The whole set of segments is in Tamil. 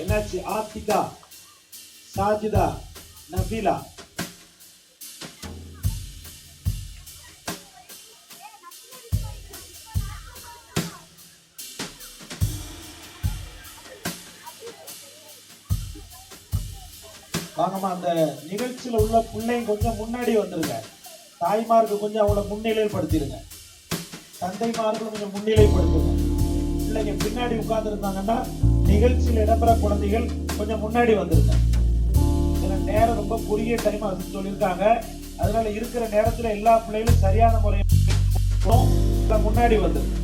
என்னாச்சு ஆத்திகா சாஜிதா நபிலா வாங்கம்மா அந்த நிகழ்ச்சியில் உள்ள பிள்ளைங்க கொஞ்சம் முன்னாடி வந்துருங்க. தாய்மாருக்கு கொஞ்சம் அவங்கள முன்னிலைப்படுத்திடுங்க. தந்தைமார்களும் கொஞ்சம் முன்னிலைப்படுத்துங்க. பிள்ளைங்க பின்னாடி உட்காந்துருந்தாங்கன்னா நிகழ்ச்சியில் இடம்பெற குழந்தைகள் கொஞ்சம் முன்னாடி வந்துருங்க ஏன்னா நேரம் ரொம்ப குறுகிய டைம் அது சொல்லியிருக்காங்க. அதனால இருக்கிற நேரத்தில் எல்லா பிள்ளைகளும் சரியான முறையில் முன்னாடி வந்துருங்க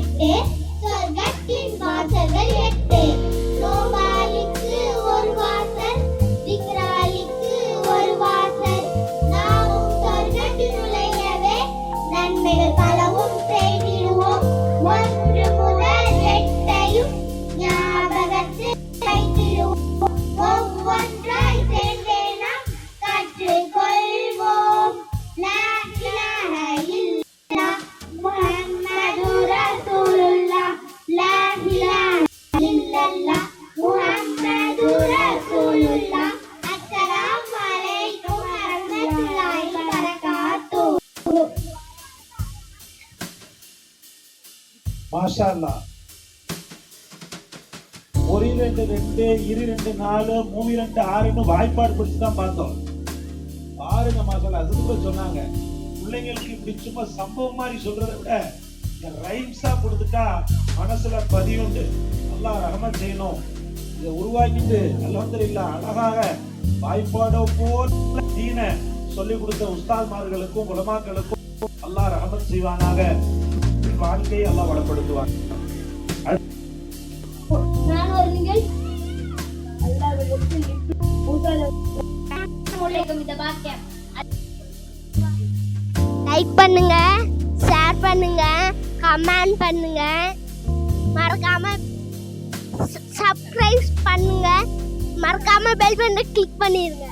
எட்டு சொர்க்கத்தின் வாசல்கள் எட்டு. நோபாலிக்கு ஒரு வாசல் திக்ராலிக்கு ஒரு வாசல். நாமும் சொர்க்கத்தில் நுழையவே நன்மைகள் பலவும் செய்திடுவோம். ஒன்று மாஷா அல்லா ஒரு ரெண்டு ரெண்டு இரு ரெண்டு நாலு மூணு ரெண்டு ஆறுன்னு வாய்ப்பாடு பிடிச்சு தான் பார்த்தோம். பாருங்க மாசால அதுக்கு சொன்னாங்க. பிள்ளைங்களுக்கு இப்படி சும்மா சம்பவம் மாதிரி சொல்றதை விட இந்த ரைம்ஸா கொடுத்துட்டா மனசுல பதியுண்டு நல்லா ரகமா செய்யணும். இதை உருவாக்கிட்டு அல்ஹம்துலில்லாஹ் அழகாக வாய்ப்பாடோ போல் தீன சொல்லி கொடுத்த உஸ்தாத்மார்களுக்கும் உலமாக்களுக்கும் அல்லாஹ் ரஹமத் செய்வானாக. வாழ்க்கையை எல்லாம் வளப்படுத்துவாங்க. லைக் பண்ணுங்க ஷேர் பண்ணுங்க கமெண்ட் பண்ணுங்க. மறக்காம சப்ஸ்கிரைப் பண்ணுங்க. மறக்காம பெல் பட்டனை கிளிக் பண்ணிருங்க.